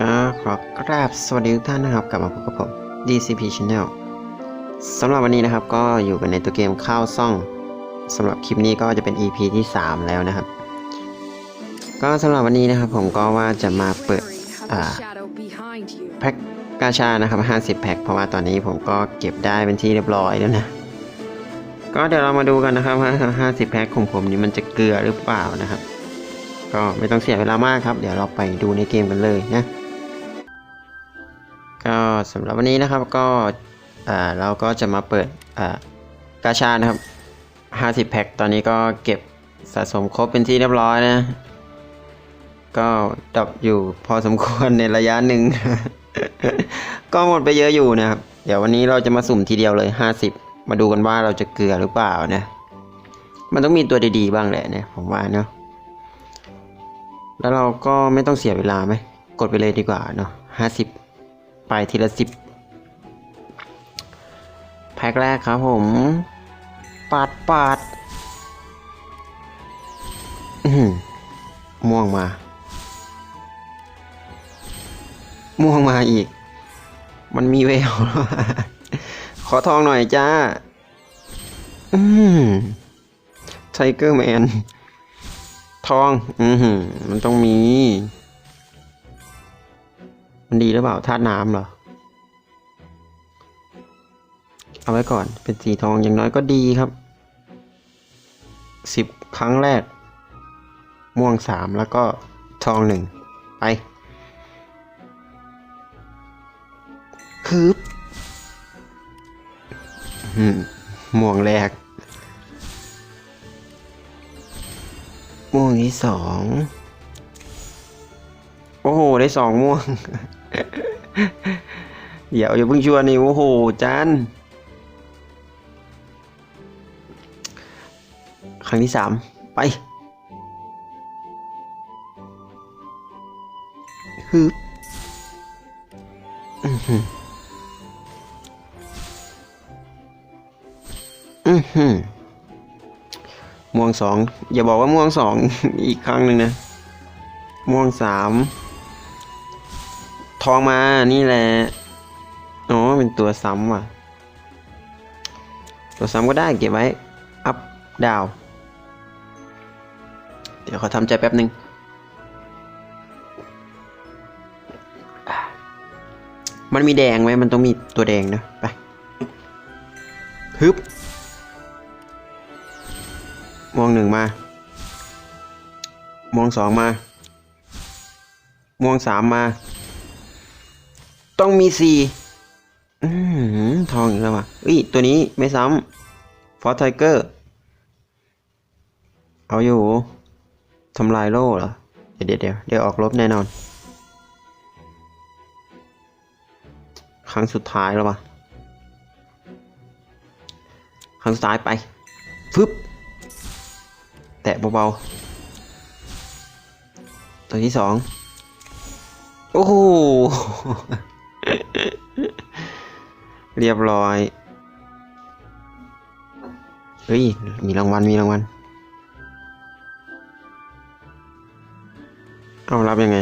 ก็ขอกราบสวัสดีทุกท่านนะครับกลับมาพบกับผม DCP Channel สำหรับวันนี้นะครับก็อยู่กันในตัวเกมข้าวซ่องสำหรับคลิปนี้ก็จะเป็น EP ที่ 3 แล้วนะครับ ก็สำหรับวันนี้นะครับผมก็ว่าจะมาเปิดแพ็คกาชานะครับ 50 แพ็คเพราะว่าตอนนี้ผมก็เก็บได้เป็นที่เรียบร้อยแล้วนะก็เดี๋ยวเรามาดูกันนะครับว่า50 แพ็คของผมนี้มันจะเกลือหรือเปล่านะครับ ก็ไม่ต้องเสียเวลามากครับ เดี๋ยวเราไปดูในเกมกันเลยนะ ก็สำหรับวันนี้นะครับก็อ่าเราก็จะมาเปิดอ่ากาชานะครับ 50 แพ็คตอนนี้ก็เก็บสะสมครบเป็นที่เรียบร้อยนะ ก็ดรอปอยู่พอสมควรในระยะหนึ่ง ก็หมดไปเยอะอยู่นะครับ เดี๋ยววันนี้เราจะมาสุ่มทีเดียวเลย 50 มาดูกันว่าเราจะเกลือหรือเปล่านะ มันต้องมีตัวดีๆบ้างแหละเนี่ยผมว่าเนาะแล้วเราก็ไม่ต้องเสียเวลาไหม กดไปเลยดีกว่าเนาะห้าสิบ ไปทีละสิบแพ็คแรกครับผม ปาดปาดม่วงมา ม่วงมาอีก มันมีเวลขอทองหน่อยจ้า อืมไทเกอร์แมน ทอง อือหือมันต้องมี มันดีหรือเปล่าธาตุน้ำเหรอ เอาไว้ก่อนเป็นสีทองอย่างน้อยก็ดีครับสิบครั้งแรก ม่วงสามแล้วก็ทองหนึ่งไปคืบม่วงแรก ม่วงที่สอง โอ้โห ได้สองม่วง เดี๋ยวอย่าเพิ่งชวนนี่โอ้โหจานครั้งที่สามไปฮึบอือหืออือหือม่วงสองอย่าบอกว่าม่วงสองอีกครั้งหนึ่งนะม่วงสาม ทองมานี่แหละอ๋อเป็นตัวซ้ำว่ะ ตัวซ้ำก็ได้เก็บไว้ อัพดาว เดี๋ยวขอทำใจแป๊บหนึ่งมันมีแดงไหมมันต้องมีตัวแดงนะไปฮึบมองหนึ่งมามองสองมามองสามมา ต้องมีสี่อืมทองอีกแล้วว่ะเอ้ยตัวนี้ไม่ซ้ำฟอร์ไทเกอร์ เอาอยู่ทำลายโล่เหรอเดี๋ยวเดี๋ยวเดี๋ยวเดี๋ยวออกลบแน่นอน ครั้งสุดท้ายแล้วว่ะ ครั้งสุดท้ายไป ฟึบ แตะเบาๆ ตัวที่สอง โอ้โห เรียบร้อย เฮ้ย มีรางวัล มีรางวัล เอารับยังไง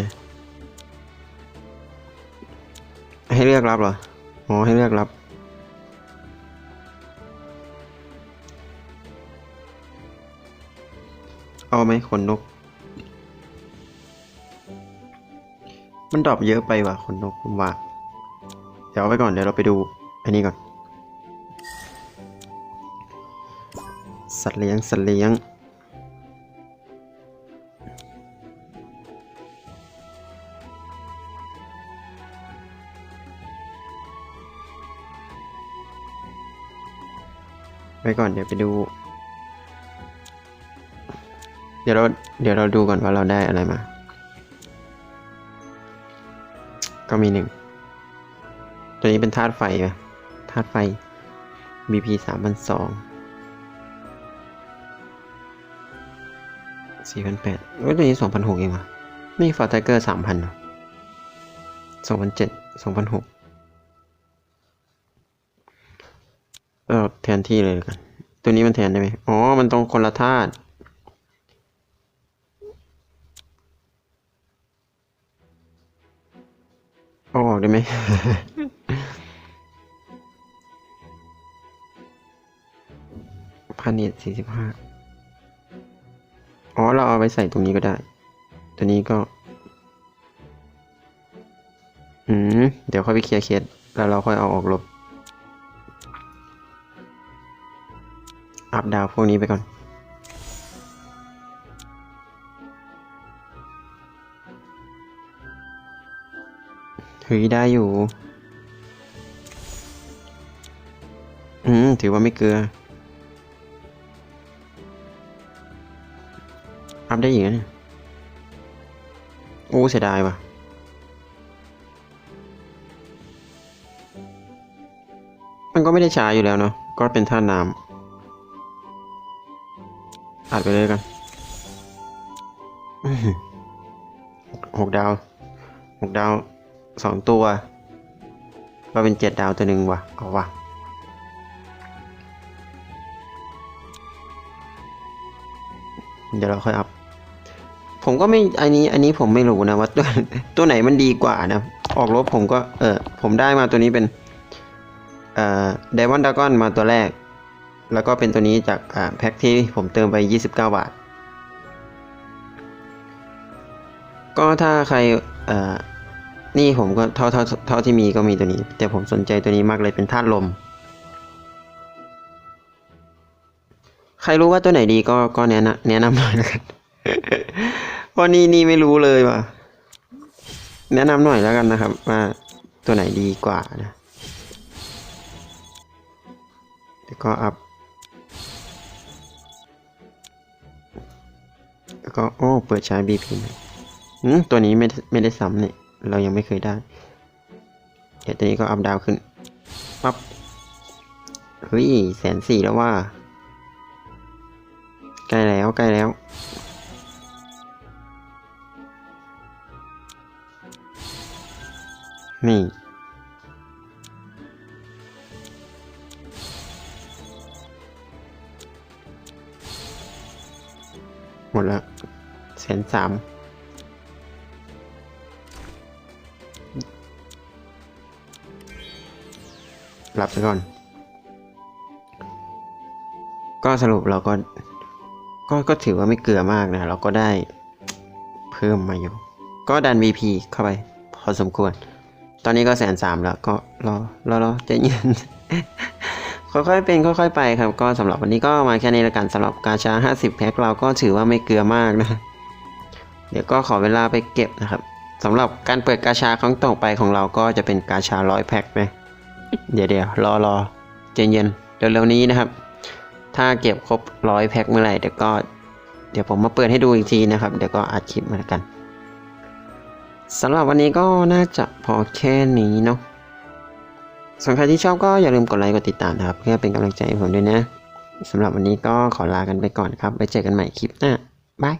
ให้เลือกรับเหรอ อ๋อ ให้เลือกรับ เอาไหมขนนก มันดรอปเยอะไปว่ะขนนกผมว่า เดี๋ยวเอาไว้ก่อน เดี๋ยวเราไปดู อันนี้ก่อน สัตว์เลี้ยง สัตว์เลี้ยงไว้ก่อนเดี๋ยวไปดู เดี๋ยวเรา เดี๋ยวเราดูก่อนว่าเราได้อะไรมา ก็มีหนึ่ง ตัวนี้เป็นธาตุไฟไหม ธาตุไฟ BP สามพันสองสี่พันแปดเว้ยตัวนี้สองพันหกเองวะไม่ฟอร์ไทเกอร์สามพันสองพันเจ็ดสองพันหกเออแทนที่เลยกัน ตัวนี้มันแทนได้ไหมอ๋อ มันตรงคนละธาตุเอาออกได้ไหม พันเอ็ดสี่สิบห้าอ๋อ เราเอาไปใส่ตรงนี้ก็ได้ ตัวนี้ก็ อืม เดี๋ยวค่อยไปเคลียร์เคส แล้วเราค่อยเอาออกลบ อัพดาวพวกนี้ไปก่อนเฮ้ยได้อยู่ อืม ถือว่าไม่เกลือ อัพได้อีกนะโอ้เสียดายว่ะมันก็ไม่ได้ช้าอยู่แล้วเนาะก็เป็นท่าน้ำอัดไปเลยกันหกดาวหกดาวสองตัว ก็เป็นเจ็ดดาวตัวหนึ่งว่ะ เอาว่ะเดี๋ยวเราค่อยอัพ ผมก็ไม่อันนี้อันนี้ผมไม่รู้นะว่าตัวตัวไหนมันดีกว่านะ ออกรบผมก็เออผมได้มาตัวนี้เป็นเอ่อเดมอนดากอนมาตัวแรก แล้วก็เป็นตัวนี้จากอ่าแพ็คที่ผมเติมไป 29 บาท ก็ถ้าใครเอ่อนี่ผมก็เท่าเท่าเท่าที่มีก็มีตัวนี้ แต่ผมสนใจตัวนี้มากเลยเป็นธาตุลม ใครรู้ว่าตัวไหนดีก็ก็แนะนำแนะนำหน่อยแล้วกัน เพราะนี่นี่ไม่รู้เลยว่ะ แนะนำหน่อยแล้วกันนะครับ ว่าตัวไหนดีกว่านะแล้วก็อัพแล้วก็โอ้เปิดใช้ BP ใหม่อืมตัวนี้ไม่ได้ไม่ได้ซ้ำเนี่ย เรายังไม่เคยได้เดี๋ยวตัวนี้ก็อัพดาวขึ้นปั๊บเฮ้ยแสนสี่แล้วว่า ใกล้แล้วใกล้แล้ว นี่ หมดล้วแสนสามหลับไปก่อน ก็สรุปเราก็ก็ก็ถือว่าไม่เกลือมากนะ เราก็ได้เพิ่มมาอยู่ ก็ดัน VP เข้าไป พอสมควร ตอนนี้ก็แสนสามแล้วก็รอรอรอใจเย็นค่อยๆเป็นค่อยๆไปครับ ก็สำหรับวันนี้ก็มาแค่นี้ละกันสำหรับกาชา 50 แพ็คเราก็ถือว่าไม่เกลือมากนะ เดี๋ยวก็ขอเวลาไปเก็บนะครับสำหรับการเปิดกาชาครั้งต่อไปของเราก็จะเป็นกาชาร้อยแพ็คนะเดี๋ยวเดี๋ยวรอรอใจเย็นเร็วๆนี้นะครับ ถ้าเก็บครบร้อยแพ็คเมื่อไหร่เดี๋ยวก็ เดี๋ยวผมมาเปิดให้ดูอีกทีนะครับ เดี๋ยวก็อัดคลิปมาแล้วกัน สำหรับวันนี้ก็น่าจะพอแค่นี้เนาะส่วนใครที่ชอบก็อย่าลืมกดไลค์กดติดตามนะครับ เพื่อเป็นกำลังใจให้ผมด้วยนะสำหรับวันนี้ก็ขอลากันไปก่อนครับไว้เจอกันใหม่คลิปหน้าบาย